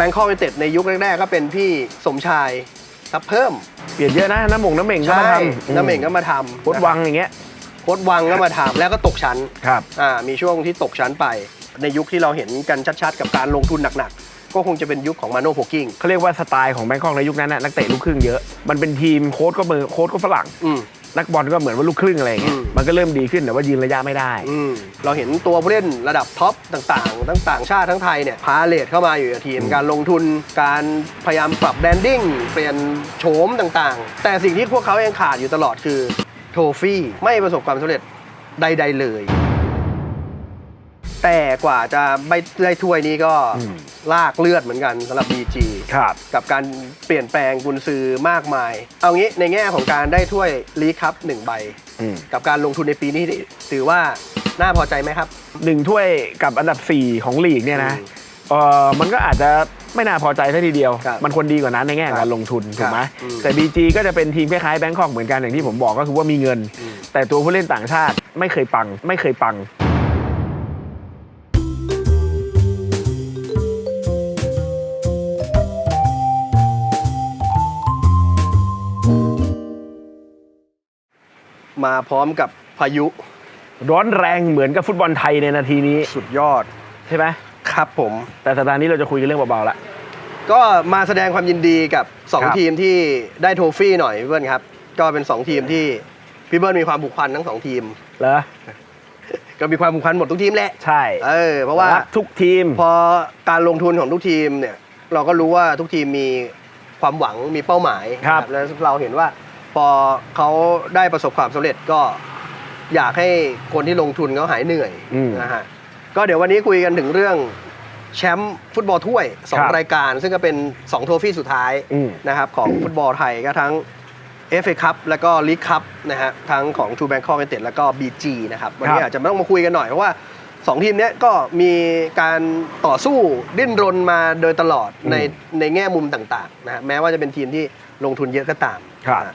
บงคอกยูเต็ดในยุคแรกๆก็เป็นพี่สมชายทับเพิ่มเปลี่ยนเยอะนะน้ำหมงน้ำเหม่งก็มาใช่ทำน้ำเหม่งก็มาทำโคตรวังอย่างเงี้ยโคตรวังก็มาทำแล้วก็ตกชั้นครับอ่ามีช่วงที่ตกชั้นไป ในยุคที่เราเห็นกันชัดๆ กับการลงทุนหนักๆ ก็คงจะเป็นยุคของมาโน่โพกิ้งเขาเรียกว่าสไตล์ของแบงคอกในยุคนั้นน่ะนักเตะลูกครึ่งเยอะมันเป็นทีมโค้ชก็มือโค้ชก็ฝรั่งอืม นักบอลก็เหมือนว่าลูกครึ่งอะไรอย่างเงี้ยอืม มันก็เริ่มดีขึ้นแต่ว่ายืนระยะไม่ได้ อืมเราเห็นตัวผู้เล่นระดับท็อปต่างๆ ทั้งต่างชาติทั้งไทยเนี่ยพาเลทเข้ามาอยู่กับทีมการลงทุนการพยายามปรับแบรนดิ้งเปลี่ยนโฉมต่างๆ แต่สิ่งที่พวกเขายังขาดอยู่ตลอดคือ โทฟี่ไม่ประสบความสำเร็จใด ๆ เลย แต่กว่าจะไปได้ถ้วยนี้ก็อืมลากเลือดเหมือนกันสำหรับ BG ครับ กับการเปลี่ยนแปลงกุนซือมากมาย เอางี้ในแง่ของการได้ถ้วยลีกคัพหนึ่งใบอืมกับการลงทุนในปีนี้ถือว่าน่าพอใจไหมครับหนึ่งถ้วยกับอันดับ 4 ของลีกเนี่ยนะอืมเออมันก็อาจจะไม่น่าพอใจซะทีเดียวครับมันควรดีกว่านั้นในแง่ของครักาบรลงทุนถูกไหมอืมแต่ BG ก็จะเป็นทีมคล้ายๆแบงคอกเหมือนกันอย่างที่ผมบอกก็คือว่ามีเงินอืมแต่ตัวผู้เล่นต่างชาติไม่เคยปังไม่เคยปัง มาพร้อมกับพายุร้อนแรงเหมือนกับฟุตบอลไทยในนาทีนี้สุดยอดใช่ไหมครับผม แต่สัปดาห์นี้เราจะคุยกันเรื่องเบาๆละก็มาแสดงความยินดีกับครับ2ทีมที่ได้โทฟี่หน่อยพี่เบิ้ลครับ ก็เป็น 2 ทีมที่พี่เบิ้ลมีความผูกพันทั้งสองทีมเหรอก็มีความผูกพันหมดทุกทีมแหละใช่เออเพราะว่ารักทุกทีม พอการลงทุนของทุกทีมเนี่ย เราก็รู้ว่าทุกทีมมีความหวังมีเป้าหมายครับแล้วเราเห็นว่า พอเขาได้ประสบความสำเร็จก็อยากให้คนที่ลงทุนเขาหายเหนื่อยอืม นะฮะก็เดี๋ยววันนี้คุยกันถึงเรื่องแชมป์ฟุตบอลถ้วย ครับ2รายการ ซึ่งก็เป็น 2 โทฟี่สุดท้ายอืม นะครับของฟุตบอลไทยก็ทั้ง FA คัพแล้วก็ลีกคัพนะฮะทั้งของทูแบงคอกยูเต็ดแล้วก็ BG นะครับวันนี้ครับอาจจะไม่ต้องมาคุยกันหน่อย เพราะว่าสองทีมเนี้ยก็มีการต่อสู้ดิ้นรนมาโดยตลอดอืมในในแง่มุมต่างๆนะฮะแม้ว่าจะเป็นทีมที่ลงทุนเยอะก็ตามครับ นะ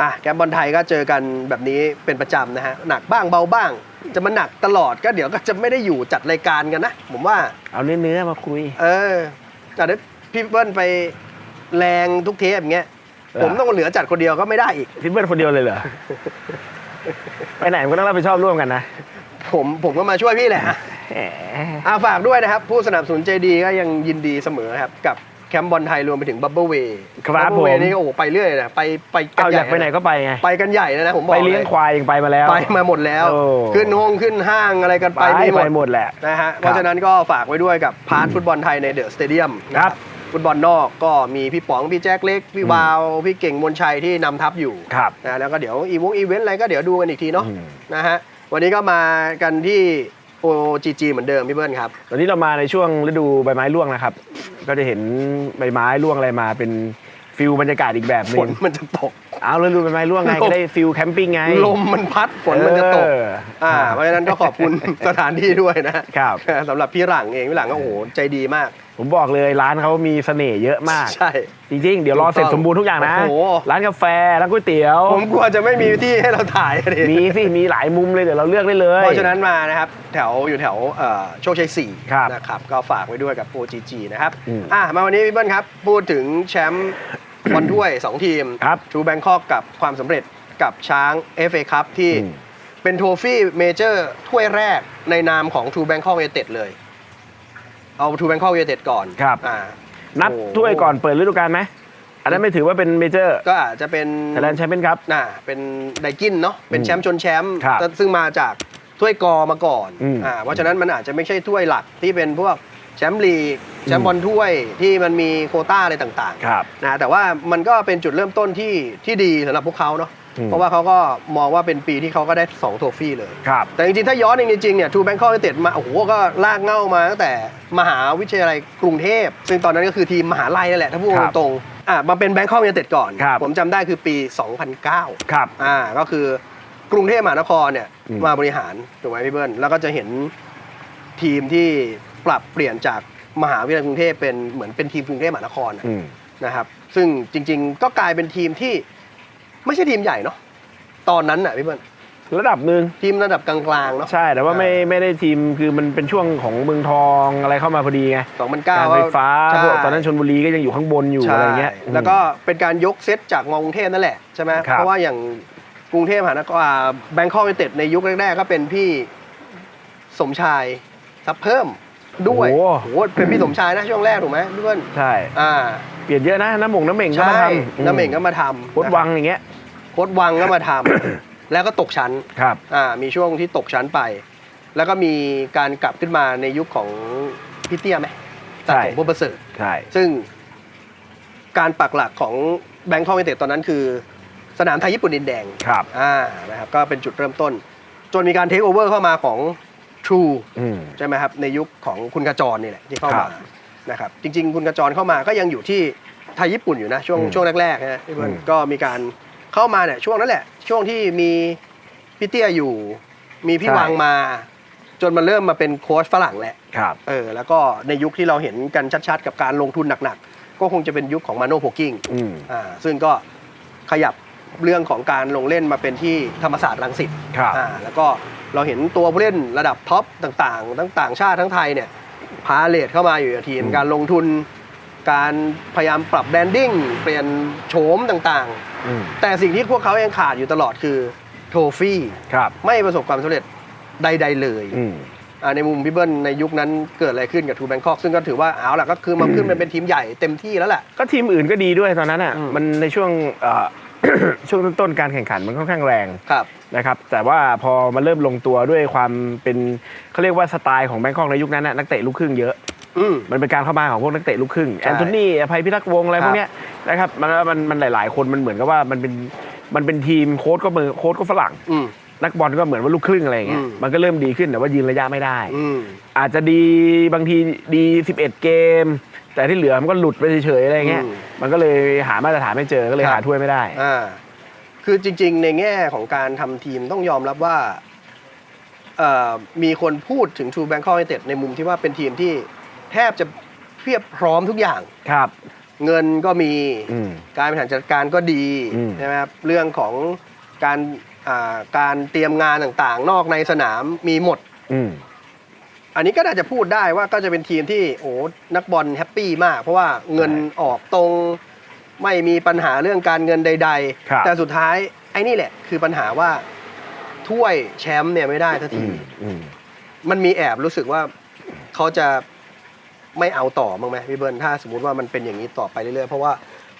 อะแกมบอลไทยก็เจอกันแบบนี้เป็นประจำนะฮะหนักบ้างเบาบ้าง จะมาหนักตลอดก็เดี๋ยวก็จะไม่ได้อยู่จัดรายการกันนะ ผมว่า เอาเนื้อๆมาคุย เออแต่ถ้าพี่เบิ้ลไปแรงทุกเทปอย่างเงี้ยเออ ผมต้องเหลือจัดคนเดียวก็ไม่ได้อีก พี่เบิร์ดคนเดียวเลยเหรอ ไปไหนมันก็ต้องรับผิดชอบร่วมกันนะผมผมก็มาช่วยพี่แหละ แหม อาฝากด้วยนะครับ ผู้สนับสนุนใจดีก็ยังยินดีเสมอครับ กับแคมป์บอลไทยรวมไปถึงบับเบิลเวย์ครับเวผม นี่ก็โอ้โหไปเรื่อยนะไปไปกัเอานใหอญ่ยากไปไหนก็ไปไง ไปกันใหญ่นะนะผมบอกไปเลี้ยงลควายยังไปมาแล้ว ไปมาหมดแล้ว โอ้ ขึ้นห้องขึ้นห้างอะไรกันไปไปมีหมไปดหมดแหละ นะฮะเพราะฉะนั้นก็ฝากไว้ด้วยกับพาร์ทฟุตบอลไทยในเดอะสเตเดียมครับฟุตบอลนอกก็มีพี่ป๋องพี่แจ็คเล็กพี่วาวพี่เก่งมนชัยที่นำทัพอยู่ ครับ นะแล้วก็เดี๋ยวอีวงอีเวนต์อะไรก็เดี๋ยวดูกันอีกทีเนาะอืม นะฮะวันนี้ก็มากันที่ OGG เหมือนเดิมพี่เบิ้ลครับ ตอนนี้เรามาในช่วงฤดูใบไม้ร่วงนะครับ ก็จะเห็นใบไม้ร่วงอะไรมาเป็นฟิลบรรยากาศอีกแบบหฝนึนงมันจะตก เอาฤดูใบไม้ร่วงไงลมก็ได้ฟิลแคมปิ้งไง ลมมันพัดฝนมันจะตก เอออ่อ่า เพราะฉะนั้นก็ขอบคุณ สถานที่ด้วยนะครับ สำหรับพี่หลังเองพี่หลังก็โอ้โหใจดีมาก ผมบอกเลยร้านเขามีเสน่ห์เยอะมาก ใช่ จริงๆ เดี๋ยวรอเสร็จถูกต้องสมบูรณ์ทุกอย่างนะ โอ้โห ร้านกาแฟ ร้านก๋วยเตี๋ยว ผมกลัวจะไม่มีที่ให้เราถ่ายอะดิมีสิ มีหลายมุมเลยเดี๋ยวเราเลือกได้เลย เพราะฉะนั้นมานะครับ แถวอยู่แถวเอ่อโชคชัยครับ4นะครับ ก็ฝากไว้ด้วยกับ OGG นะครับ อืมอะ มาวันนี้พี่เบิ้ลครับ พูดถึงแชมป์บอลถ้วย 2 ทีมครับทูแบงคอกกับความสำเร็จกับช้าง FA ครับที่อืม เป็นโทฟี่เมเจอร์ถ้วยแรกในนามของทูแบงคอกยูเต็ดเลย เอาทูแบงคอกยูเต็ดก่อนครับ อ่านับโอ้ถ้วยก่อนเปิดฤดูกาลไหม อันนั้นไม่ถือว่าเป็นเมเจอร์ก็อาจจะเป็นไทยแลนด์แชมเปี้ยนครับ น่ะเป็นไดกินเนาะเป็นแชมป์ชนแชมป์ครับซึ่งมาจากถ้วยกอมาก่อนอืมอ่าเพราะฉะนั้นมันอาจจะไม่ใช่ถ้วยหลักที่เป็นพวกแชมป์ลีกแชมป์บอลถ้วยที่มันมีโควต้าอะไรต่างครับ ๆนะแต่ว่ามันก็เป็นจุดเริ่มต้นที่ที่ดีสำหรับพวกเขาเนาะอืม เพราะว่าเขาก็มองว่าเป็นปีที่เขาก็ได้2โทฟี่เลย ครับแต่จริงๆ ถ้าย้อนจริงๆเนี่ยทูแบงคอกเต็ดมาโอ้โหก็ลากเง่ามาตั้งแต่มหาวิทยาลัยกรุงเทพ ซึ่งตอนนั้นก็คือทีมมหาลัยนั่นแหละถ้าพูดครับตรงๆอะมาเป็นแบงคอกเต็ดก่อน ครับผมจำได้คือปี 2009ครับอ่าก็คือกรุงเทพมหานครเนี่ยอืม มาบริหารถูกไหมพี่เบิ้ลแล้วก็จะเห็นทีมที่ปรับเปลี่ยนจากมหาวิทยาลัยกรุงเทพเป็นเหมือนเป็นทีมกรุงเทพมหานครน่ะ อืม นะครับซึ่งจริงๆ ก็กลายเป็นทีมที่ ไม่ใช่ทีมใหญ่เนาะตอนนั้นน่ะพี่เบิ้ลระดับหนึ่งทีมระดับกลางๆเนาะ ใช่แต่ว่าไม่อ่าไม่ได้ทีมคือมันเป็นช่วงของเมืองทองอะไรเข้ามาพอดีไงสองพันเก้าการไฟฟ้าใช่ พวกตอนนั้นชนบุรีก็ยังอยู่ข้างบนอยู่ใช่อะไรเงี้ยแล้วก็เป็นการยกเซตจากมอกรุงเทพนั่นแหละใช่ไหมครับ เพราะว่าอย่างกรุงเทพมหานครแบงคอกยูเต็ดในยุคแรกๆ ก็เป็นพี่สมชายซับเพิ่ม ด้วยโอ้โอ้โหเป็นพี่สมชายนะช่วงแรกถูกไหมพี่เบิ้ลใช่ อ่าเปลี่ยนเยอะนะ น้ำหมงน้ำเหม่งก็ใช่มาทำน้ำเหม่งก็มาทำโคตรวังอย่างเงี้ย โคตรวังก็มาทำ แล้วก็ตกชั้นครับ อ่ามีช่วงที่ตกชั้นไป แล้วก็มีการกลับขึ้นมาในยุคของพี่เตี้ยไหมใช่ของพวกประเสริฐ ใช่ ซึ่งการปักหลักของแบงคอกยูเต็ดตอนนั้นคือ สนามไทยญี่ปุ่นดินแดง ครับ อ่า นะครับ ก็เป็นจุดเริ่มต้น จนมีการเทคโอเวอร์เข้ามาของ True อืมใช่ไหมครับในยุคของคุณกระจรนี่แหละที่เข้าครัมาบนะครับจริง ๆ คุณกระจรเข้ามาก็ยังอยู่ที่ไทยญี่ปุ่นอยู่นะช่วงอืมช่วงแรกๆนะพี่เบิร์นอืมก็มีการเข้ามาเนี่ยช่วงนั้นแหละ ช่วงที่มีพี่เตี้ยอยู่ มีพี่วังมา จนมันเริ่มมาเป็นโค้ชฝรั่งแหละครับเออแล้วก็ในยุคที่เราเห็นกันชัดๆ กับการลงทุนหนักๆ ก็คงจะเป็นยุคของมาโนโพกิ้งอืมอ่าซึ่งก็ขยับเรื่องของการลงเล่นมาเป็นที่ธรรมศาสตร์รังสิตครับอ่าแล้วก็ เราเห็นตัวผู้เล่นระดับท็อปต่างๆทั้งต่างชาติทั้งไทยเนี่ยพาเลทเข้ามาอยู่กับทีมอืมการลงทุน การพยายามปรับแบรนดิ้งเปลี่ยนโฉมต่างอืมๆแต่สิ่งที่พวกเขายังขาดอยู่ตลอดคือโทฟี่ครับไม่ประสบความสำเร็จใด ๆ เลยอืมอ่าในมุมพี่เบิ้ลในยุคนั้นเกิดอะไรขึ้นกับทูแบงคอกซึ่งก็ถือว่าเอาล่ะก็คือมาขึ้นมาเป็นทีมใหญ่เต็มที่แล้วแหละก็ทีมอื่นก็ดีด้วยตอนนั้นอะอืมมันในช่วงเอ่อ ช่วงต้นๆการแข่งขันมันค่อนข้างแรงครับ นะครับแต่ว่าพอมาเริ่มลงตัวด้วยความเป็นเขาเรียกว่าสไตล์ของแบงคอกในยุคนั้นน่ะนักเตะลูกครึ่งเยอะ อืม มันเป็นการเข้ามาของพวกนักเตะลูกครึ่งใช่แอนโทนีอภัยพิทักษ์วงศ์อะไรครับพวกเนี้ยนะครับมันมันมันหลาย ๆ คนมันเหมือนกับว่ามันเป็นมันเป็นทีมโค้ชก็มือโค้ชก็ฝรั่ง อืม นักบอลก็เหมือนว่าลูกครึ่งอะไรอย่างเงี้ยอืม มันก็เริ่มดีขึ้นแต่ว่ายืนระยะไม่ได้ อืม อาจจะดีบางทีดี 11 เกม แต่ที่เหลือมันก็หลุดไปเฉยๆอะไรเงี้ย อืม มันก็เลยหามาตรฐานไม่เจอ ก็เลยครับหาถ้วยไม่ได้ อ่าคือจริง ๆ ในแง่ของการทำทีมต้องยอมรับว่าเอ่อมีคนพูดถึง True Bangkok United ในมุมที่ว่าเป็นทีมที่แทบจะเพียบพร้อมทุกอย่าง ครับ เงินก็มีอืม การบริหารจัดการก็ดีอืม ใช่ไหมครับเรื่องของการอ่าการเตรียมงานต่างๆ นอกในสนามมีหมด อืม อันนี้ก็น่าจะพูดได้ว่าก็จะเป็นทีมที่โอ้นักบอลแฮปปี้มาก เพราะว่าเงินใช่ออกตรงไม่มีปัญหาเรื่องการเงินใด ครับ ๆ แต่สุดท้ายไอ้นี่แหละ คือปัญหาว่าถ้วยแชมป์เนี่ยไม่ได้สักอืทีมอืม มันมีแอบรู้สึกว่าเขาจะไม่เอาต่อบ้างไหมพี่เบิร์นถ้าสมมติว่ามันเป็นอย่างนี้ต่อไปเรื่อยๆ เพราะว่า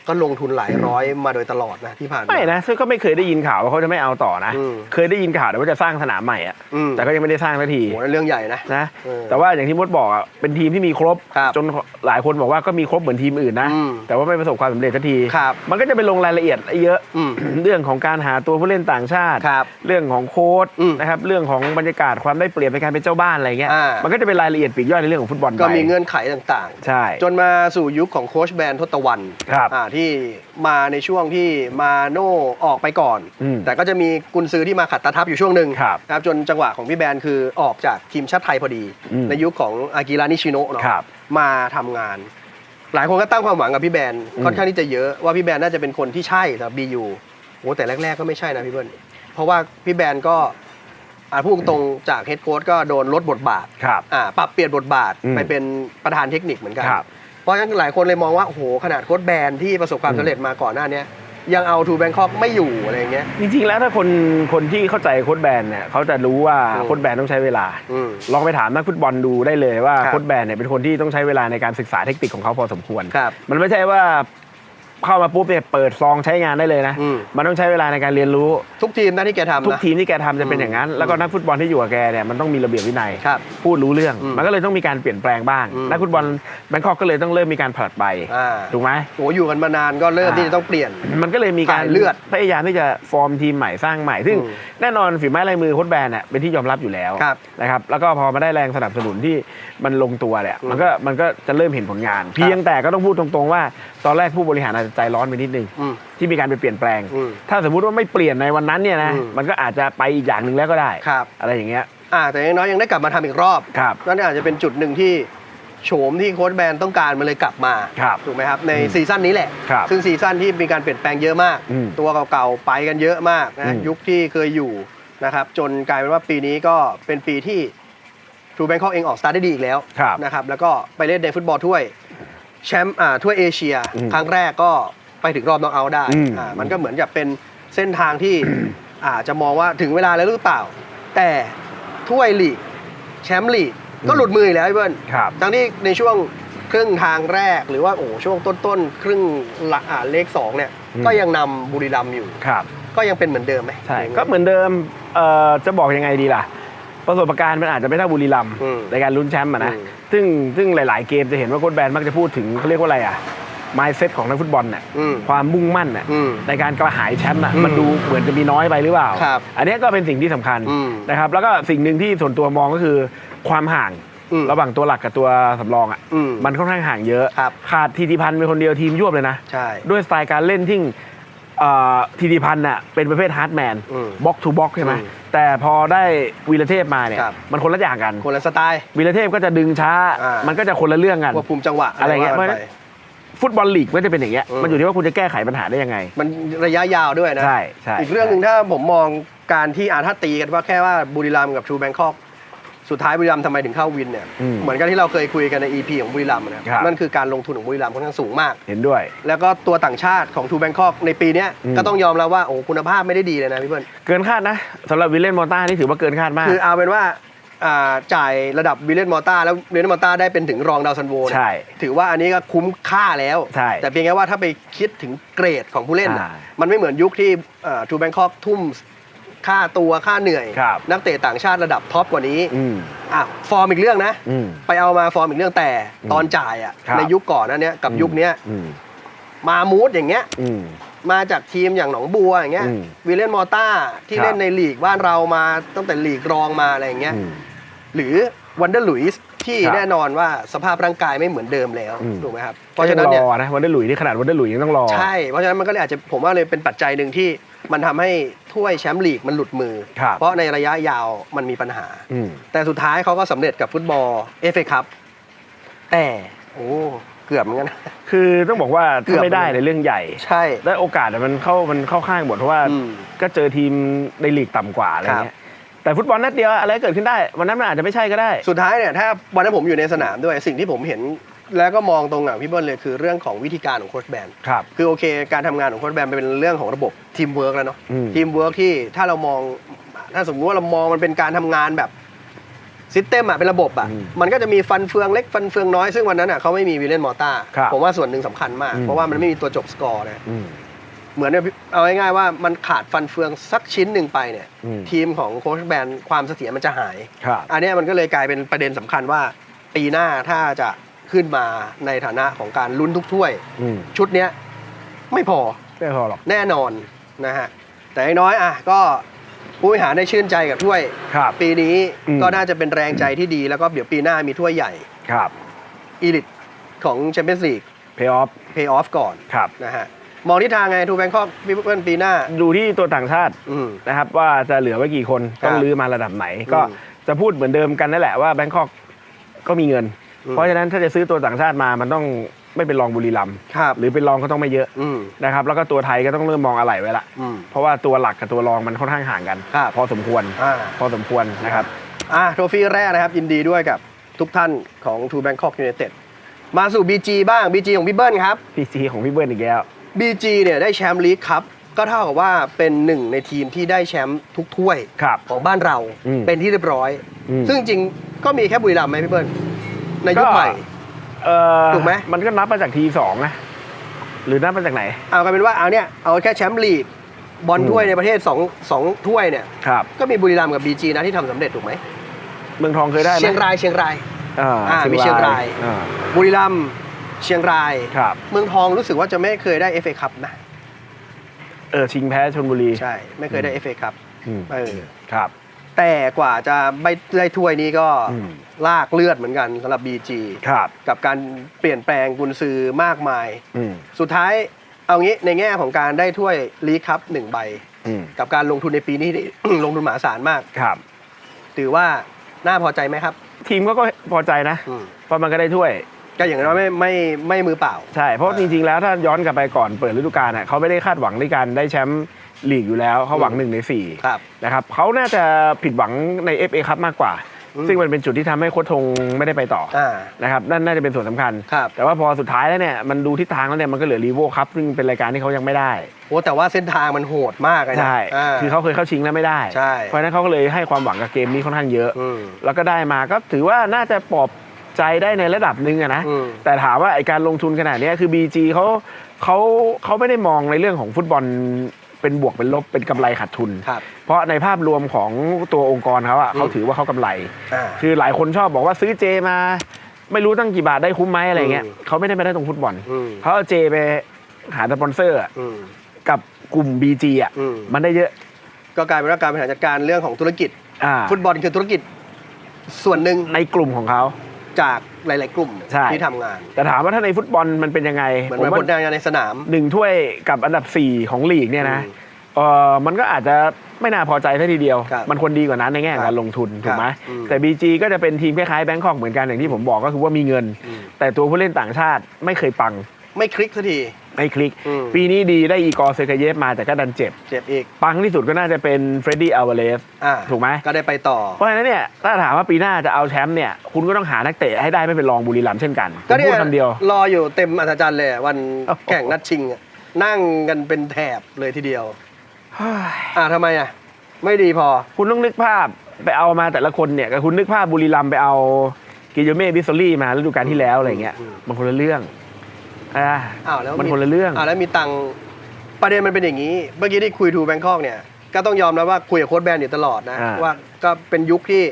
ก็ลงทุนหลายร้อยมาโดยตลอดนะที่ผ่านมา ไม่นะซึ่งก็ไม่เคยได้ยินข่าวว่าเขาจะไม่เอาต่อนะ อืมเคยได้ยินข่าวแต่ว่าจะสร้างสนามใหม่อะอืม แต่ก็ยังไม่ได้สร้างสักทีโหนั่นเรื่องใหญ่นะ นะ เออแต่ว่าอย่างที่มดบอกอะเป็นทีมที่มีครบ ครับจนหลายคนบอกว่าก็มีครบเหมือนทีมอื่นนะ อืมแต่ว่าไม่ประสบความสำเร็จสักที ครับ มันก็จะไปลงรายละเอียดเยอะ อืม เรื่องของการหาตัวผู้เล่นต่างชาติ ครับเรื่องของโค้ดอืมนะครับ เรื่องของบรรยากาศความได้เปรียบในการเป็นเจ้าบ้านอะไรเงี้ย อ่ามั มันก็จะเป็นรายละเอียดปลีกย่อยในเรื่องของฟุตบอลไปก็มีเงื่อนไขต่างๆใช่จนมาสู่ยุคของโค้ชแบรนด์ทศตวรรณครับ อ่าที่มาในช่วงที่มาโน่ออกไปก่อน อืมแต่ก็จะมีกุนซือที่มาขัดตาทับอยู่ช่วงหนึ่งครับนะครับจนจังหวะของพี่แบรนด์คือออกจากทีมชาติไทยพอดี อืม ในยุคของอากิรานิชิโนะเนาะ ครับ มาทำงาน หลายคนก็ตั้งความหวังกับพี่แบรนด์อืม ค่อนข้างที่จะเยอะว่าพี่แบรนด์น่าจะเป็นคนที่ใช่สำหรับบียูโอ้แต่แรก ๆ ก็ไม่ใช่นะพี่เบิ้ลเพราะว่าพี่แบรนด์ก็อ่าพูดตรงๆจากเฮดโค้ชก็โดนลดบทบาทครับ อ่าปรับเปลี่ยนบทบาทอืมไปเป็นประธานเทคนิคเหมือนกัน ครับ เพราะฉะนั้นหลายคนเลยมองว่าโอ้โหขนาดโค้ชแบรนด์ที่ประสบความอืมสำเร็จมาก่อนหน้าเนี้ยยังเอาทูแบงคอกไม่อยู่อะไรอย่างเงี้ย จริงๆแล้วถ้าคนคนที่เข้าใจโค้ดแบนเนี่ยเขาจะรู้ว่าอืมโค้ดแบนต้องใช้เวลาอืมลองไปถามนักฟุตบอลดูได้เลยว่าครับโค้ดแบนเนี่ยเป็นคนที่ต้องใช้เวลาในการศึกษาเทคนิคของเขาพอสมควรครับมันไม่ใช่ว่า เข้ามาปุ๊บเนี่ยเปิดซองใช้งานได้เลยนะ อืม มันต้องใช้เวลาในการเรียนรู้ ทุกทีมนะที่แกทำทุกนะ ทีมที่แกทำจะเป็นอืมอย่างนั้น แล้วก็นักฟุตบอลที่อยู่กับแกเนี่ยมันต้องมีระเบียบวินัย ครับพูดรู้เรื่อง อืมมันก็เลยต้องมีการเปลี่ยนแปลงบ้าง อืม นักฟุตบอลแบงคอกก็เลยต้องเริ่มมีการผลัดใบอ่าถูกไหมโอ้อยู่กันมานานก็เริ่มอ่า ที่จะต้องเปลี่ยน มันก็เลยมีการสายเลือดพยายามที่จะฟอร์มทีมใหม่สร้างใหม่ ซึ่งอืมแน่นอนฝีไม้ลายมือโค้ชแบนเนี่ยเป็นที่ยอมรับอยู่แล้วครับนะครับ แล้วก็พอมาได้แรงสนับสนุนที่มันลงตัวเนี่ยอืมมันก็มันก็จะเริ่มเห็นผลงาน เพียงแต่ก็ต้องพูดตรงๆว่า ตอนแรกผู้บริหารอาจจะใจร้อนไปนิดนึงอืม ที่มีการไปเปลี่ยนแปลง อืม ถ้าสมมุติว่าไม่เปลี่ยนในวันนั้นเนี่ยนะอืม มันก็อาจจะไปอีกอย่างหนึ่งแล้วก็ได้ ครับ อะไรอย่างเงี้ยอ่า แต่อย่างน้อยยังได้กลับมาทำอีกรอบ ครับ นั่นอาจจะเป็นจุดหนึ่งที่โฉมที่โค้ชแบรนด์ต้องการมันเลยกลับมาครับถูกไหมครับในอืมซีซั่นนี้แหละ ครับซึ่งซีซั่นที่มีการเปลี่ยนแปลงเยอะมาก อืมตัวเก่าๆไปกันเยอะมากนะอืมยุคที่เคยอยู่นะครับจนกลายเป็นว่าปีนี้ก็เป็นปีที่ทูแบงคอกเองออกสตาร์ทได้ดีอีกแล้วครับ นะครับแล้วก็ไปเล่นในฟุตบอลถ้วย แชมป์อ่าถ้วยเอเชียอืมครั้งแรกก็ไปถึงรอบน็อกเอาท์ได้อืมอ่ามันก็เหมือนกับเป็นเส้นทางที่อาจจะมองว่าถึงเวลาแล้วหรือเปล่า แต่ถ้วยลีกแชมป์ลีกก็หลุดมืออีกแล้วพี่เบิ้ลครับทั้งที่ในช่วงครึ่งทางแรกหรือว่าโอ้ช่วงต้นๆ ครึ่งละอ่าเลขสองเนี่ยอืมก็ยังนำบุรีรัมย์อยู่ครับก็ยังเป็นเหมือนเดิมไหมใช่ก็เหมือนเดิมเอ่อจะบอกยังไงดีล่ะ ประสบการณ์มันอาจจะไม่เท่าบุรีรัมย์อืมในการลุ้นแชมป์อะนะ อืม ซึ่งซึ่งหลาย ๆ เกมจะเห็นว่าโค้ชแบนมักจะพูดถึงเขาเรียกว่าอะไรอะ mindset ของนักฟุตบอลน่ะอืม ความมุ่งมั่นน่ะอืมในการกระหายแชมป์น่ะอืมมันดูเหมือนจะมีน้อยไปหรือเปล่า ครับอันเนี้ยก็เป็นสิ่งที่สำคัญอืมนะครับ แล้วก็สิ่งหนึ่งที่ส่วนตัวมองก็คือความห่างอืมระหว่างตัวหลักกับตัวสำรองอะอืมมันค่อนข้างห่างเยอะ ครับ ขาดทีติพันธ์เป็นคนเดียวทีมยวบเลยนะ ใช่ ด้วยสไตล์การเล่นที่เอ่อ ทีติพันธ์น่ะเป็นประเภทฮาร์ดแมนอืมบ็อกทูบ็อกใช่ไหมอืมแต่พอได้วีรเทพมาเนี่ยครับ มันคนละอย่างกัน คนละสไตล์ วีรเทพก็จะดึงช้า อ่ามั มันก็จะคนละเรื่องกัน ควบคุมจังหวะอะไรเงี้ยว่ากันเพราะฉะนั้ไปนฟุตบอลลีกก็จะเป็นอย่างเงี้ยอืม มันอยู่ที่ว่าคุณจะแก้ไขปัญหาได้ยังไง มันระยะยาวด้วยนะ ใช่ใช่อีกเรื่องหนึ่งถ้าผมมองการที่อาถ้าตีกันว่าแค่ว่าบุรีรัมย์กับชูแบงคอก สุดท้ายบุรีรัมย์ทำไมถึงเข้าวินเนี่ยอืมเหมือนกันที่เราเคยคุยกันใน EP ของบุรีรัมย์นะครับ นั่นคือการลงทุนของบุรีรัมย์ค่อนข้างสูงมาก เห็นด้วย แล้วก็ตัวต่างชาติของทูแบงคอกในปีเนี้ยอืม ก็ต้องยอมรับว่าโอ้คุณภาพไม่ได้ดีเลยนะพี่เปิ้ลเกินคาดนะสำหรับวิลเลนมอต้านี่ถือว่าเกินคาดมาก คือเอาเป็นว่าอ่าจ่ายระดับวิลเลนมอต้าแล้ววิลเลนมอต้าได้เป็นถึงรองดาวซันโวเนี่ยใช่ถือว่าอันนี้ก็คุ้มค่าแล้ว ใช่แต่เพียงแค่ว่าถ้าไปคิดถึงเกรดของผู้เล่นน่ะอ่ามันไม่เหมือนยุคที่ทูแบงคอกทุ่ม ค่าตัวค่าเหนื่อย ครับนักเตะต่างชาติระดับท็อปกว่านี้อืมอะฟอร์มอีกเรื่องนะ อืม ไปเอามาฟอร์มอีกเรื่องแต่ตอนจ่ายอะครับ ในยุคก่อนนั้นเนี้ยกับยุคเนี้ยอืมมามูดอย่างเงี้ยอืม มาจากทีมอย่างหนองบัวอย่างเงี้ยอืมวิลเลนมอต้าที่ครับ เล่นในลีกบ้านเรามาตั้งแต่ลีกรองมาอะไรอย่างเงี้ย อืม หรือวันเดอร์ลุยส์ที่ครับแน่นอนว่าสภาพร่างกายไม่เหมือนเดิมแล้วอืม ถูกไหมครับเพราะฉะนั้นเนี่ยก็งรอนะวันเดอร์หลุยนี่ขนาดวันเดอร์หลุยยังต้องรอ ใช่เพราะฉะนั้นมันก็เลยอาจจะผมว่าเลยเป็นปัจจัยหนึ่งที่ มันทำให้ถ้วยแชมป์ลีกมันหลุดมือ ครับเพราะในระยะยาวมันมีปัญหา อืม แต่สุดท้ายเขาก็สำเร็จกับฟุตบอลเอฟเอคัพแต่โอ้เกือบเหมือนกันนะคือต้องบอกว่าเกือบถ้าไม่ได้ในเรื่องใหญ่ ใช่และโอกาสอะมันเข้ามันเข้าข้างหมดเพราะว่าอืมก็เจอทีมในลีกต่ำกว่าอะไรเงี้ยแต่ฟุตบอลนัดเดียวอะไรก็เกิดขึ้นได้ วันนั้นมันอาจจะไม่ใช่ก็ได้ สุดท้ายเนี่ยถ้าวันนั้นผมอยู่ในสนามด้วยสิ่งที่ผมเห็น แล้วก็มองตรงกับพี่เบิ้ลเลยคือเรื่องของวิธีการของโค้ชแบนครับ คือโอเค การทำงานของโค้ชแบนเป็นเรื่องของระบบทีมเวิร์กแล้วเนาะอืม ทีมเวิร์กที่ถ้าเรามองถ้าสมมติว่าเรามองมันเป็นการทำงานแบบซิสเต็มอะเป็นระบบอะอืมมันก็จะมีฟันเฟืองเล็กฟันเฟืองน้อยซึ่งวันนั้นอะเขาไม่มีวิลเลนมอต้าครับผมว่าส่วนหนึ่งสำคัญมาก อืม เพราะว่ามันไม่มีตัวจบสกอร์นะอืม เหมือนเนี่ยเอาง่ายๆว่ามันขาดฟันเฟืองสักชิ้นหนึ่งไปเนี่ย อืม ทีมของโค้ชแบนความเสถียรมันจะหาย ครับ อันเนี้ยมันก็เลยกลายเป็นประเด็นสำคัญว่า ปีหน้าถ้าจะ ขึ้นมาในฐานะของการลุ้นทุกถ้วย อืมชุดเนี้ยไม่พอไม่พอหรอกแน่นอนนะฮะแต่อย่างน้อยอะก็ผู้บริหารได้ชื่นใจกับถ้วย ครับ ปีนี้อืม ก็น่าจะเป็นแรงใจที่ดีแล้วก็เดี๋ยวปีหน้ามีถ้วยใหญ่ครับอีลิตของแชมเปี้ยนส์ลีกเพย์ออฟเพย์ออฟก่อนครับ นะฮะมองทิศทางไงทูแบงคอกพี่เปิ้ลปีหน้า ดูที่ตัวต่างชาติ อืม นะครับว่าจะเหลือไว้กี่คนต้องครับลื้อมาระดับไหน ก็อืมจะพูดเหมือนเดิมกันนั่นแหละว่าแบงคอกก็มีเงินอืม เพราะฉะนั้นถ้าจะซื้อตัวต่างชาติมามันต้องไม่เป็นรองบุรีรัมย์ครับหรือเป็นรองก็ต้องไม่เยอะอืมนะครับ แล้วก็ตัวไทยก็ต้องเริ่มมองอะไรไว้ละอืมเพราะว่าตัวหลักกับตัวรองมันค่อนข้างห่างกันครับพอสมควรอ่าพอสมควรนะครับอะโทฟี่แรกนะครับ ยินดีด้วยกับทุกท่านของทูแบงคอกยูไนเต็ดมาสู่ BG บ้าง BG ของพี่เบิ้ลครับพีซีของพี่เบิ้ลอีกแล้ว BG เนี่ยได้แชมป์ลีกครับก็เท่ากับว่าเป็นหนึ่งในทีมที่ได้แชมป์ทุกถ้วยครับของบ้านเราอืมเป็นที่เรียบร้อยอืมซึ่งจริงๆก็มีแค่บุรีรัมย์ไหมพี่เบิ้ล ในยุคใหม่ เออถูกไหม มันก็นับมาจากทีสองนะ หรือนับมาจากไหน เอากันเป็นว่าเอาเนี่ยเอาแค่แชมป์ลีกบอลอืมถ้วยในประเทศสองสองถ้วยเนี่ยครับ ก็มีบุรีรัมย์กับ BG นะที่ทำสำเร็จถูกไหมเมืองทองเคยได้ไหมเชียงรายเชียงรายอ่าอ่ามีเชียงราย อ่าบุรีรัมย์เชียงราย ครับ เมืองทองรู้สึกว่าจะไม่เคยได้ FA คัพนะ เออชิงแพ้ชนบุรี ใช่ ไม่เคยได้ FA คัพอืม เออ ครับ แต่กว่าจะไปได้ถ้วยนี้ก็อืม ลากเลือดเหมือนกันสำหรับ BG ครับกับการเปลี่ยนแปลงกุนซือมากมาย อืมสุดท้ายเอางี้ในแง่ของการได้ถ้วยลีกคัพหนึ่งใบ อืมกับการลงทุนในปีนี้ ลงทุนมหาศาลมาก ครับ ถือว่าน่าพอใจไหมครับทีมก็ก็พอใจนะอืมเพราะมันก็ได้ถ้วย ก็อย่างน้อยไม่ไม่ไม่มือเปล่า ใช่ เพราะอ่าจริงๆ แล้วถ้าย้อนกลับไปก่อนเปิดฤดูกาลน่ะเขาไม่ได้คาดหวังในการได้แชมป์ ลีกอยู่แล้วเขาหวังหนึ่งในสี่ครับ นะครับเขาน่าจะผิดหวังใน FA ครับมากกว่าอืมซึ่งมันเป็นจุดที่ทำให้โค้ชทงไม่ได้ไปต่อออ่า นะครับนั่นน่าจะเป็นส่วนสำคัญ ครับ แต่ว่าพอสุดท้ายแล้วเนี่ยมันดูทิศทางแล้วเนี่ยมันก็เหลือรีโวครับซึ่งเป็นรายการที่เขายังไม่ได้ โอ้แต่ว่าเส้นทางมันโหดมากเลยนะใช่าคือเขาเคยเข้าชิงแล้วไม่ได้ ใช่ เพราะฉะนั้นเขาก็เลยให้ความหวังกับเกมนี้ค่อนข้างเยอะ อืม แล้วก็ได้มาก็ถือว่าน่าจะปลอบใจได้ในระดับหนึ่งอะนะ อืม แต่ถามว่าไอการลงทุนขนาดเนี้ยคือ BG เขาเขาเขาไม่ได้มองในเรื่องของฟุตบอล เป็นบวกเป็นลบเป็นกำไรขาดทุน ครับ เพราะในภาพรวมของตัวองค์กรเขาอะอืมเขาถือว่าเขากำไร อ่า คือหลายคนชอบบอกว่าซื้อเจมา ไม่รู้ตั้งกี่บาทได้คุ้มไหมอะไรเงี้ยอืมเขาไม่ได้ไม่ได้ตรงฟุตบอลอืม เขาเอาเจไปหาสปอนเซอร์อะอืม กับกลุ่ม BG อะอืม มันได้เยอะก็กลายเป็นว่าการบริหารจัดการเรื่องของธุรกิจ อ่าฟุตบอลคือธุรกิจส่วนหนึ่งในกลุ่มของเขา จาก หลาย ๆ กลุ่มใช่ ที่ทำงานแต่ถามว่าถ้าในฟุตบอลมันเป็นยังไงเหมือนผมผว่าลงานในสนาม หนึ่งถ้วยกับอันดับ 4 ของลีกเนี่ยนะอืมเออมันก็อาจจะไม่น่าพอใจเท่าทีเดียว ครับมันควรดีกว่านั้นในแง่ของครับการลงทุนถูกไหมครับอืมแต่ BG ก็จะเป็นทีมคล้ายๆแบงคอกเหมือนกันอย่างที่ผมบอกก็คือว่ามีเงิน อืมแต่ตัวผู้เล่นต่างชาติไม่เคยปัง ไม่คลิกสักที ไม่คลิก อืม ปีนี้ดีได้อีกอร์เซกาเยฟมาแต่ก็ดันเจ็บ เจ็บอีกปังที่สุดก็น่าจะเป็นเฟรดดี้อัลวาเลส อ่าถูกไหม ก็ได้ไปต่อ เพราะฉะนั้นเนี่ยถ้าถามว่าปีหน้าจะเอาแชมป์เนี่ยคุณก็ต้องหานักเตะให้ได้ไม่เป็นรองบุรีรัมย์เช่นกันผมก็เนี่พูยดคำเดียว รออยู่เต็มอัศจรรย์เลยอะวันโอ้โห แข่งนัดชิงอะนั่งกันเป็นแถบเลยทีเดียวอ่าทำไมอะ ไม่ดีพอ คุณต้องนึกภาพไปเอามาแต่ละคนเนี่ยกับคุณนึกภาพบุรีรัมย์ไปเอากิโยเม่บิสโซลี่มาฤดูกาลที่แล้วอะไรเงี้ยอืมมันคนละเรื่อง อ่าอ้าวแล้วมันคนละเรื่องอ้าวแล้วมีตังค์ประเด็นมันเป็นอย่างนี้ เมื่อกี้ที่คุยทูแบงคอกเนี่ย ก็ต้องยอมรับว่าคุยกับโค้ชแบนอยู่ตลอดนะ อ่าว่าก็เป็นยุคที่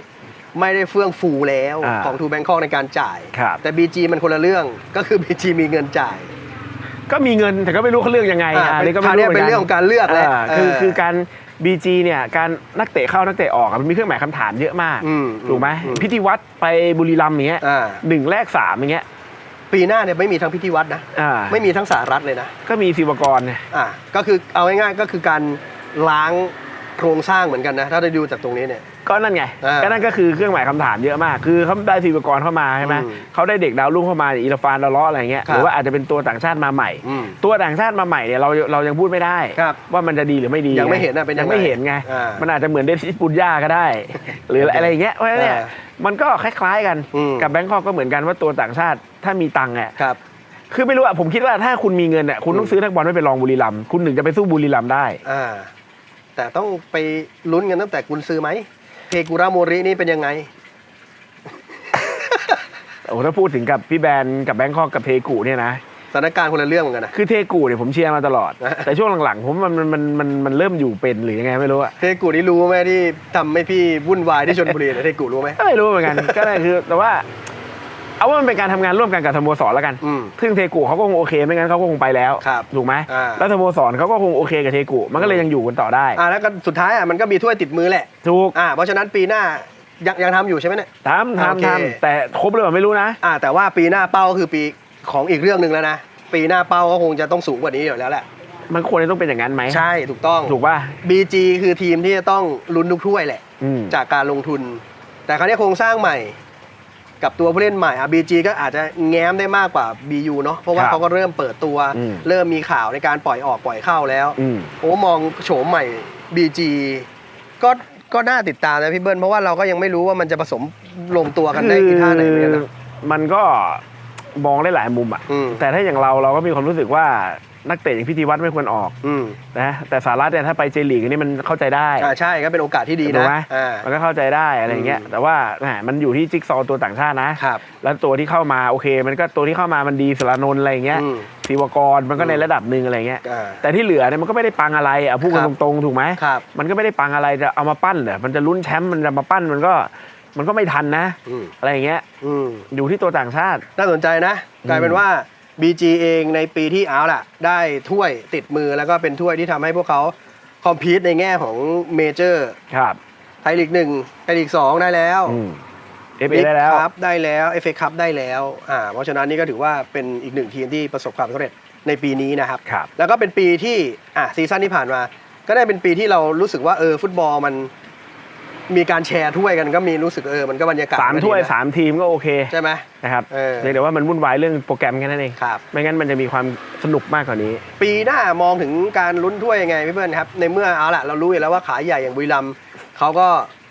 ไม่ได้เฟื่องฟูแล้วอ่าของทูแบงคอกในการจ่าย ครับ แต่ BG มันคนละเรื่องก็คือ BG มีเงินจ่าย ก็มีเงินแต่ก็ไม่รู้เขาเลือกยังไงอ่าอ่าอันนี้ก็คราวไม่เนี้รู้ยเป็นเรื่องของการเลือกแหละาคือเออคือการ BG เนี่ยการนักเตะเข้านักเตะออกอะมันมีเครื่องหมายคำถามเยอะมากอืมถูกไหมอืม พิธีวัตรไปบุรีรัมย์อย่างเงี้ยอ่า หนึ่งแรกสามอย่างเงี้ย ปีหน้าเนี่ยไม่มีทั้งพิธีวัดนะอ่าไม่มีทั้งสารัฐเลยนะก็มีศิวกรเนี่ยอ่าก็คือเอาง่ายๆก็คือการล้างโครงสร้างเหมือนกันนะ ถ้าได้ดูจากตรงนี้เนี่ย ก็นั่นไงอ่าก็นั่นก็คือเครื่องหมายคำถามเยอะมาก คือเขาได้ศิวกรเข้ามาใช่ไหมอืมเขาได้เด็กดาวรุ่งเข้ามาอีลาฟานลาเลาะอะไรเงี้ยครับหรือว่าอาจจะเป็นตัวต่างชาติมาใหม่ อืมตัวต่างชาติมาใหม่เนี่ยเราเรายังพูดไม่ได้ ครับว่ามันจะดีหรือไม่ดียังไม่เห็นอะเป็นยังไงยังไม่เห็นไงอ่ามัมันอาจจะเหมือนเดชิสปุญญาก็ได้ หรืออะไรอย่างเงี้ยเพราะฉะนั้นเนี่ยอ่ามันก็คล้าย ๆกันอืม กับแบงคอกก็เหมือนกันว่าตัวต่างชาติถ้ามีตังค์อะครับ คือไม่รู้อะผมคิดว่าถ้าคุณมีเงินอะคุณต้องซื้อนักบอลไม่เป็นรองบุรีรัมย์คุณถึงจะไปสู้บุรีรัมย์ได้ อ่า แต่ต้องไปลุ้นกันตั้งแต่กุนซื้อไหม เพกุระโมรินี่เป็นยังไง โอ้ถ้าพูดถึงกับพี่แบนกับแบงคอกกับเทกูเนี่ยนะสถานการณ์คนละเรื่องเหมือนกันนะ คือเทกูเนี่ยผมเชียร์มาตลอดนะแต่ช่วงหลังๆ ผมว่ามันมันมันมันเริ่มอยู่เป็นหรือยังไงไม่รู้อะเทกูนี่รู้ไหมที่ทำให้พี่วุ่นวายที่ชนบุรีเนี่ยเทกูรู้ไหมก็ไม่รู้เหมือนกัน ก็ได้คือแต่ว่า เอาว่ามันเป็นการทำงานร่วมกันกับสโมสรแล้วกัน อืม ซึ่งเทกูเขาก็คงโอเคไม่งั้นเขาก็คงไปแล้วครับถูกไหมอ่า แล้วสโมสรเขาก็คงโอเคกับเทกูมันก็เลยยังอยู่กันต่อได้อ่าแล้วก็สุดท้ายอะมันก็มีถ้วยติดมือแหละถูกอ่าเพราะฉะนั้นปีหน้ายังยังทำอยู่ใช่ไหมเนี่ย ทำโอทำเคทำแต่ครบหรือเปล่าไม่รู้นะ อ่าแต่ว่าปีหน้าเป้าก็คือปีของอีกเรื่องหนึ่งแล้วนะปีหน้าเป้าก็คงจะต้องสูงกว่านี้อยู่แล้วแหละมันควรจะต้องเป็นอย่างนั้นไหมใช่ถูกต้อง ถูกป่ะ BG คือทีมที่จะต้องลุ้นทุกถ้วยแหละ อืมจากการลงทุน แต่คราวนี้โครงสร้างใหม่ กับตัวผู้เล่นใหม่อะ BG ก็อาจจะแง้มได้มากกว่า BU เนาะเพราะว่าครับเขาก็เริ่มเปิดตัว อืม เริ่มมีข่าวในการปล่อยออกปล่อยเข้าแล้วอืม โอ้มองโฉมใหม่ BG ก็ก็น่าติดตามนะพี่เบิ้ลเพราะว่าเราก็ยังไม่รู้ว่ามันจะผสมลงตัวกันได้กี่ท่าไหนเหมือนกันนะ มันก็มองได้หลายมุมอะ อืมแต่ถ้าอย่างเราเราก็มีความรู้สึกว่า นักเตะอย่างพิธีวัตรไม่ควรออกอืมนะแต่สารัฐเนี่ยถ้าไปเจลีกอันนี่มันเข้าใจได้อ่าใช่ก็เป็นโอกาสที่ดีถูนะกไหมอ่า มันก็เข้าใจได้อะไรอย่างเงี้ยอืมแต่ว่าแหมมันอยู่ที่จิ๊กซอว์ตัวต่างชาตินะครับแล้วตัวที่เข้ามาโอเค มันก็ตัวที่เข้ามามันดีสรานนท์อะไรอย่างเงี้ยอืมศิวกรมันก็ในอืมระดับหนึ่งอะไรเงี้ยอ่าแต่ที่เหลือเนี่ยมันก็ไม่ได้ปังอะไรอะพูดกันครับตรงๆถูกไหมครับมันก็ไม่ได้ปังอะไรจะเอามาปั้นเหรอมันจะลุ้นแชมป์มันจะมาปั้นมันก็มันก็ไม่ทันนะอืม อะไรอย่างเงี้ยอืม อยู่ที่ตัวต่างชาติ น่าสนใจนะ กลายเป็นว่า BG เองในปีที่เอาล่ะ ได้ถ้วยติดมือแล้วก็เป็นถ้วยที่ทำให้พวกเขาคอมพีตในแง่ของเมเจอร์ครับไทยลีกหนึ่งไทยลีกสองได้แล้วเอฟเอได้แล้วครับได้แล้วเอฟเอคัพได้แล้วอ่าเพราะฉะนั้นนี่ก็ถือว่าเป็นอีกหนึ่งทีมที่ประสบความสำเร็จในปีนี้นะครับ ครับ แล้วก็เป็นปีที่อะซีซั่นที่ผ่านมา ก็ได้เป็นปีที่เรารู้สึกว่าเออฟุตบอลมัน มีการแชร์ถ้วยกันก็มีรู้สึกเออมันก็บรรยากาศสามนดีถ้วยนะสามทีมก็โอเคใช่ไหมนะครับเออเพียงแต่ว่ามันวุ่นวายเรื่องโปรแกรมแค่นั้นเองครับไม่งั้นมันจะมีความสนุกมากกว่านี้ ปีหน้ามองถึงการลุ้นถ้วยยังไงพี่เปิ้ลครับในเมื่อเอาละเรารู้อยู่แล้วว่าขายใหญ่อย่างบุรีรัมย์เขาก็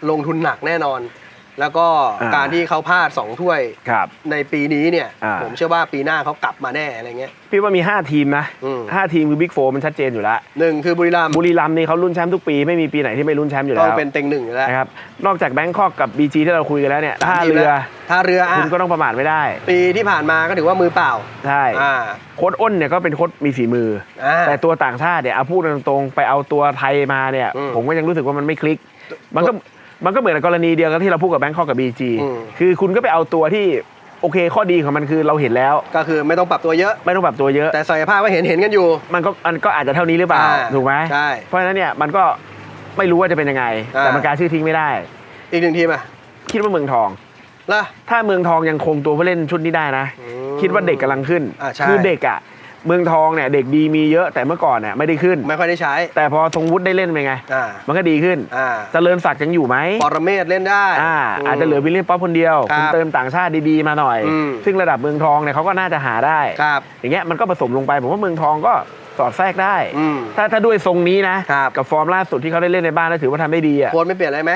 ลงทุนหนักแน่นอน แล้วก็อ่าการที่เขาพลาดสองถ้วยครับ ในปีนี้เนี่ย อ่า ผมเชื่อว่าปีหน้าเขากลับมาแน่อะไรเงี้ย พี่ว่ามี 5 ทีมนะอืม ห้าทีมคือบิ๊กโฟมันชัดเจนอยู่แล้วหนึ่งคือบุรีรัมย์บุรีรัมย์นี่เขาลุ้นแชมป์ทุกปีไม่มีปีไหนที่ไม่ลุ้นแชมป์อยู่ต้แล้องวเป็นเต็งหนึ่งอยู่แล้วนะครับนอกจากแบงคอกกับบีจีที่เราคุยกันแล้วเนี่ยท่าทีมเรือแล้วท่าเรืออะคุณก็ต้องประมาทไม่ได้ปีที่ผ่านมาก็ถือว่ามือเปล่าใช่อ่าโค้ดอ้นเนี่ยก็เป็นโค้ดมีฝีมืออ่า แต่ตัวต่างชาติเนี่ยเอาพูดตรงๆไปเอาตัวไทยมาเนี่ย อืม ผมก็ยังรู้สึกว่ามันไม่คลิก มันก็ มันก็เหมือนกับกรณีเดียวกันที่เราพูดกับแบงคอกกับบีจีอืม คือคุณก็ไปเอาตัวที่โอเคข้อดีของมันคือเราเห็นแล้ว ก็คือไม่ต้องปรับตัวเยอะ ไม่ต้องปรับตัวเยอะ แต่ศักยภาพก็เห็นเห็นกันอยู่ มันก็มันก็อาจจะเท่านี้หรือเปล่าอ่าถูกไหมใช่เพราะฉะนั้นเนี่ยมันก็ไม่รู้ว่าจะเป็นยังไง อ่า แต่มันการชื่อทิ้งไม่ได้ อีกหนึ่งทีมอะคิดว่าเมืองทอง ล่ะ ถ้าเมืองทองยังคงตัวผู้เล่นชุดนี้ได้นะ อืมคิดว่าเด็กกำลังขึ้น อ่าใช่ คือเด็กอะ เมืองทองเนี่ยเด็กดีมีเยอะแต่เมื่อก่อนเนี่ยไม่ได้ขึ้น ไม่ค่อยได้ใช้แต่พอทรงวุฒิได้เล่นเป็นไง อ่ามันก็ดีขึ้นอ่าเจริญศักดิ์ยังอยู่ไหมปรเมศเล่นได้อ่ามอาจจะเหลือวิลเลียมป๊อปคนเดียวครับคุณเติมต่างชาติดีๆมาหน่อย อืม ซึ่งระดับเมืองทองเนี่ยเขาก็น่าจะหาได้ ครับ อย่างเงี้ยมันก็ผสมลงไปผมว่าเมืองทองก็สอดแทรกได้ อืมถ้าถ้าด้วยทรงนี้นะครับ กับฟอร์มล่าสุดที่เขาได้เล่นในบ้านแล้วถือว่าทำได้ดีอะโค้ชไม่เปลี่ยนอะไรไหม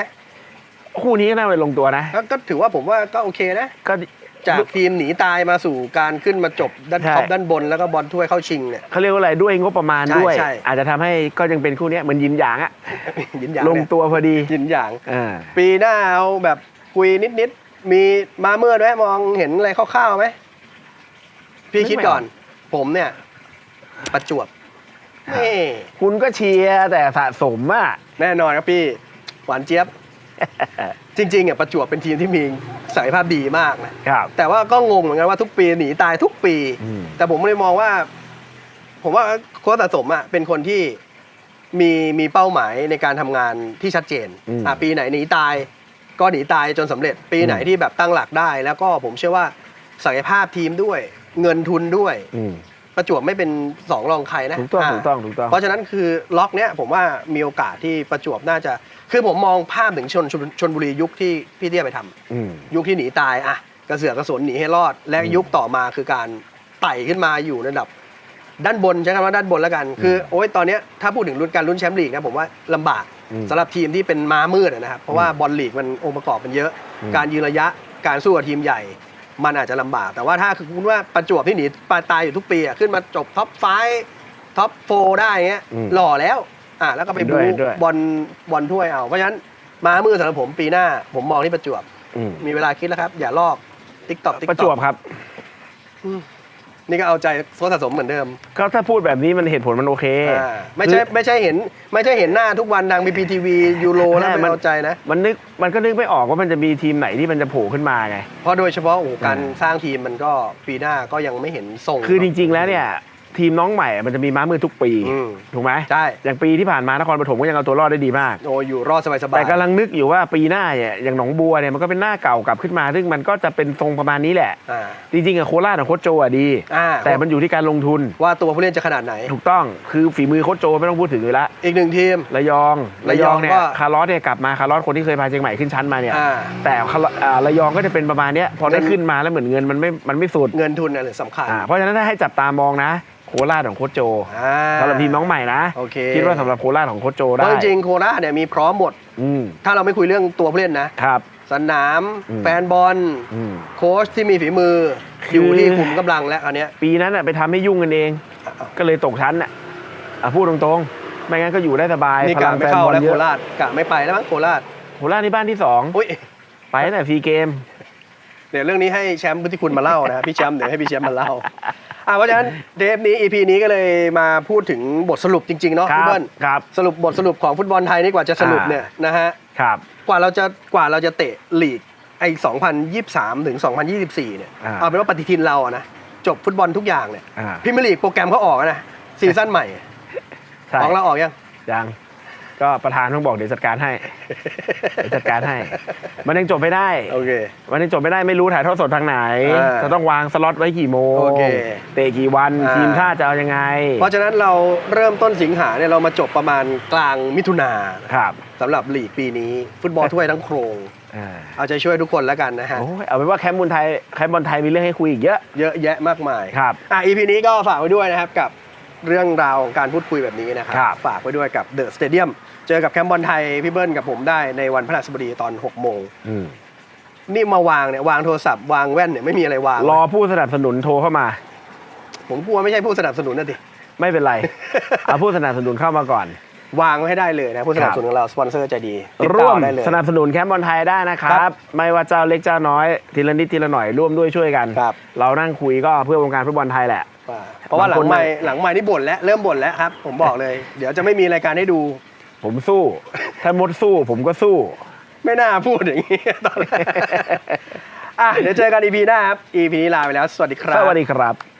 คู่นี้ก็น่าไปลงตัวนะ ก็ก็ถือว่าผมว่าก็โอเคนะ ก็ จากทีมหนีตายมาสู่การขึ้นมาจบด้านใช่ ท็อปด้านบนแล้วก็บอลถ้วยเข้าชิงเนี่ย เขาเรียกว่าอะไรด้วยงบประมาณใช่ด้วย ใช่ อาจจะทำให้ก็ยังเป็นคู่เนี้ยเหมือนยินหยางอะยินหยางลงเนี่ยตัวพอดียินหยาง อ่าปีหน้าเอาแบบคุยนิดๆ มีมาเมื่อไหมมองเห็นอะไรคร่าวๆไหม พี่คิดก่อน ผมเนี่ย ประจวบนี่คุณก็เชียร์แต่สะสมอะแน่นอนครับพี่ หวานเจี๊ยบ จริงๆอะประจวบเป็นทีมที่มีศักยภาพดีมากนะครับ แต่ว่าก็งงเหมือนกันว่าทุกปีหนีตายทุกปี อืม แต่ผมเลยมองว่า ผมว่าโค้ชสะสมอะเป็นคนที่มีมีเป้าหมายในการทำงานที่ชัดเจนอืม อะปีไหนหนีตาย ก็หนีตายจนสำเร็จ ปีไหนอืมที่แบบตั้งหลักได้ แล้วก็ผมเชื่อว่าศักยภาพทีมด้วย เงินทุนด้วย อืมประจวบไม่เป็นสองรองใครนะถูกต้องาถูกต้องถูกต้อง เพราะฉะนั้นคือล็อกเนี้ยผมว่ามีโอกาสที่ประจวบน่าจะ คือผมมองภาพถึงชนชนชนบุรียุคที่พี่เตี้ยไปทำอืม ยุคที่หนีตายอะกระเสือกกระสนหนีให้รอด และอืมยุคต่อมาคือการไต่ขึ้นมาอยู่ในระดับ ด้านบนใช้คำว่าด้านบนแล้วกัน คือโอ้ยตอนเนี้ยถ้าพูดถึงรุ่นการลุ้นแชมป์ลีกนะผมว่าลำบากอืมสำหรับทีมที่เป็นม้ามืดอะนะครับเพราะว่าบอลลีกมันองค์ประกอบมันเยอะ อืม การยืนระยะการสู้กับทีมใหญ่ มันอาจจะลำบาก แต่ว่าถ้าคือคุณว่าประจวบที่หนีตายอยู่ทุกปีอะขึ้นมาจบท็อปไฟท็อปโฟได้เงี้ยอืม หล่อแล้ว อะแล้วก็ไปเห็นด้บูวยเห็นด้วย บอลบอลถ้วยเอา เพราะฉะนั้นม้ามืดสำหรับผมปีหน้า ผมมองที่ประจวบ อืมมีเวลาคิดแล้วครับ อย่าลอกติ๊กต็อกติ๊กประจวบครับ นี่ก็เอาใจโซสะสมเหมือนเดิมก็ถ้าพูดแบบนี้มันเหตุผลมันโอเค อ่าไม่ใช่ไม่ใช่เห็น ไม่ใช่เห็นหน้าทุกวันดังบีพีทีวียูโรแล้วใช่ไม่มัน เอาใจนะ มันนึกมันก็นึกไม่ออกว่ามันจะมีทีมไหนที่มันจะโผล่ขึ้นมาไง เพราะโดยเฉพาะโอ้โหการอ่าสร้างทีมมันก็ปีหน้าก็ยังไม่เห็นส่งคือจริง ๆ แล้วเนี่ย ทีมน้องใหม่มันจะมีม้ามือทุกปี อืมถูกไหมใช่ อย่างปีที่ผ่านมานครปฐมก็ยังเอาตัวรอดได้ดีมาก โอ้อยู่รอดสบายสบายแต่กำลังนึกอยู่ว่าปีหน้าเนี่ยอย่างหนองบัวเนี่ยมันก็เป็นหน้าเก่ากลับขึ้นมา ซึ่งมันก็จะเป็นทรงประมาณนี้แหละ อ่า จริงๆอะโคราชอะโคชโจอะดี อ่า แต่มันอยู่ที่การลงทุนว่าตัวผู้เล่นจะขนาดไหน ถูกต้องคือฝีมือโคชโจไม่ต้องพูดถึงเลยละอีกหนึ่งทีม ระยองระระยยอองงเนี่ยก็ คาร์ลอสเนี่ยกลับมาคาร์ลอสคนที่เคยพาเชียงใหม่ขึ้นชั้นมาเนี่ย อ่า แต่คาร์ลอสอ่าระยองก็จะเป็นประมาณเนี้ยพอได้ขึ้นมาแล้วเหมือนเงินมันไม่มันไม่สุดเงินทุนน่ะหรือสำคัญ อ่าเพราะฉะนั้นถ้าให้จับตามองนะโคราชของโคชโจอ่าสำหรับทีมน้องใหม่นะโอเคคิดว่าสำหรับโคราชของโคชโจเพได้ราะจริงๆโคราชเนี่ยมีพร้อมหมด อืมถ้าเราไม่คุยเรื่องตัวผู้เล่นนะ ครับ สนาม อืม แฟนบอล อืม โค้ชที่มีฝีมือ คืออยู่ที่คุมกำลังแล้วอันเนี้ย ปีนั้นน่ะไปทำให้ยุ่งกันเอง ก็เลยตกชั้นน่ะอะพูดตรงๆ ไม่งั้นก็อยู่ได้สบายนี่พกะลังไม่แฟนเข้าบอลแล้วเยโคอะราชกะไม่ไปแล้วมั้งโคราชโคราชนี่บ้านที่สองอุ้ยไปตั้งแต่ฟรีเกม เดี๋ยวเรื่องนี้ให้แชมป์พุทธิคุณมาเล่านะพี่แชมป์เดี๋ยวให้พี่แชมป์มาเล่า อะเพราะฉะนั้นเทปนี้ EP นี้ก็เลยมาพูดถึงบทสรุปจริง ๆ เนาะครัพี่บเบิ้ลครับสรุปบทสรุปของฟุตบอลไทยนี่กว่าจะสรุปอ่าเนี่ยนะฮะครับกว่าเราจะกว่าเราจะเตะลีกไอ้2023 ถึง 2024 เนี่ยอ่าเอาเป็นว่าปฏิทินเราอะนะ จบฟุตบอลทุกอย่างเนี่ยอ่าพรีเมียร์ลีกโปรแกรมเขาออกแล้วนะซีซั่นใหม่ใช่ของเราออกยังยัง ก็ประธานต้องบอกเดี๋ยวจัดการให้เดี๋ยวจัดการให้ มันยังจบไม่ได้ โอเค มันยังจบไม่ได้ไม่รู้ถ่ายทอดสดทางไหน อ่าจะต้องวางสล็อตไว้กี่โมงโอเคเตะกี่วันอ่า ทีมชาติจะเอายังไงเพราะฉะนั้นเราเริ่มต้นสิงหาเนี่ยเรามาจบประมาณกลางมิถุนาครับสำหรับลีกปีนี้ ฟุตบอลถ้วยทั้งโครง อ่าเอาใจช่วยทุกคนแล้วกันนะฮะ โอ้ยเอาเป็นว่าแคมป์บอลไทยแคมป์บอลไทยมีเรื่องให้คุยอีกเยอะเยอะแยะมากมายครับ อะ EP นี้ก็ฝากไว้ด้วยนะครับกับ เรื่องราวของการพูดคุยแบบนี้นะครับครับ ฝากไว้ด้วยกับเดอะสเตเดียมเจอกับแคมป์บอลไทย พี่เบิ้ลกับผมได้ในวันพฤหัสบดีตอน6โมงอืมนี่มาวางเนี่ยวางโทรศัพท์วางแว่นเนี่ยไม่มีอะไรวาง รอผู้สนับสนุนโทรเข้ามา ผมกลัวไม่ใช่ผู้สนับสนุนนะดิไม่เป็นไรเอาผู้สนับสนุนเข้ามาก่อน วางไว้ให้ได้เลยนะผู้สนับสนุนของเราสปอนเซอร์ใจดีติดร่ต่วอมได้เลยสนับสนุนแคมป์บอลไทยได้นะคครัรับบไม่ว่าเจ้าเล็กเจ้าน้อยทีละนิดทีละหน่อยร่วมด้วยช่วยกันครับเรานั่งคุยก็เพื่อวงการฟุตบอลไทยแหละ ว่าเพราะว่าหลังบางคนไม่หลังไม่นี่บ่นแล้วเริ่มบ่นแล้วครับ ผมบอกเลย เดี๋ยวจะไม่มีรายการให้ดู ผมสู้ ถ้ามดสู้ผมก็สู้ ไม่น่าพูดอย่างนี้ตอนแรกอะเดี๋ยวเจอกัน EP หน้าครับ EP นี้ลาไปแล้ว สวัสดีครับ สวัสดีครับ